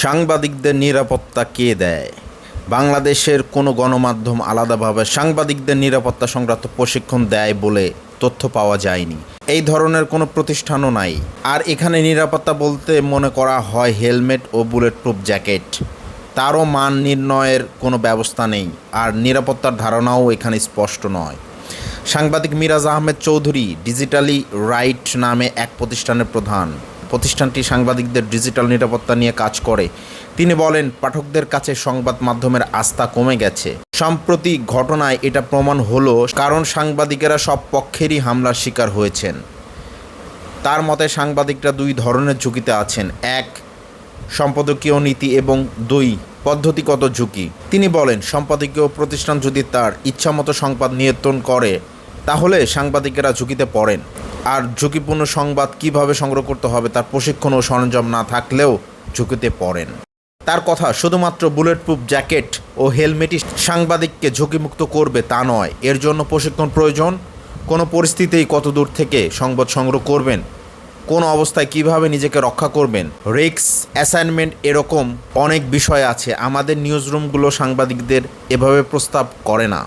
সাংবাদিকদের নিরাপত্তা কে দেয়? বাংলাদেশের কোনো গণমাধ্যম আলাদাভাবে সাংবাদিকদের নিরাপত্তা সংক্রান্ত প্রশিক্ষণ দেয় বলে তথ্য পাওয়া যায়নি। এই ধরনের কোনো প্রতিষ্ঠানও নাই। আর এখানে নিরাপত্তা বলতে মনে করা হয় হেলমেট ও বুলেট প্রুফ জ্যাকেট। তারও মান নির্ণয়ের কোনো ব্যবস্থা নেই। আর নিরাপত্তার ধারণাও এখানে স্পষ্ট নয়। সাংবাদিক মিরাজ আহমেদ চৌধুরী ডিজিটালি রাইট নামে এক প্রতিষ্ঠানের প্রধান। প্রতিষ্ঠানটি সাংবাদিকদের ডিজিটাল নিরাপত্তা নিয়ে কাজ করে। তিনি বলেন, পাঠকদের কাছে সংবাদ মাধ্যমের আস্থা কমে গেছে। সাম্প্রতিক ঘটনায় এটা প্রমাণ হলো, কারণ সাংবাদিকেরা সব পক্ষেরই হামলার শিকার হয়েছেন। তার মতে, সাংবাদিকরা দুই ধরনের ঝুঁকিতে আছেন। এক, সম্পাদকীয় নীতি এবং দুই, পদ্ধতিগত ঝুঁকি। তিনি বলেন, সম্পাদকীয় প্রতিষ্ঠান যদি তার ইচ্ছামতো সংবাদ নিয়ন্ত্রণ করে, তাহলে সাংবাদিকেরা ঝুঁকিতে পড়েন। আর ঝুঁকিপূর্ণ সংবাদ কীভাবে সংগ্রহ করতে হবে তার প্রশিক্ষণ ও সরঞ্জাম না থাকলেও ঝুঁকিতে পড়েন। তার কথা শুধুমাত্র বুলেট প্রুফ জ্যাকেট ও হেলমেটই সাংবাদিককে ঝুঁকিমুক্ত করবে তা নয়। এর জন্য প্রশিক্ষণ প্রয়োজন। কোনো পরিস্থিতিতেই কত দূর থেকে সংবাদ সংগ্রহ করবেন? কোন অবস্থায় কীভাবে নিজেকে রক্ষা করবেন? রিক্স অ্যাসাইনমেন্ট এরকম অনেক বিষয় আছে। আমাদের নিউজ রুমগুলো সাংবাদিকদের এভাবে প্রস্তাব করে না।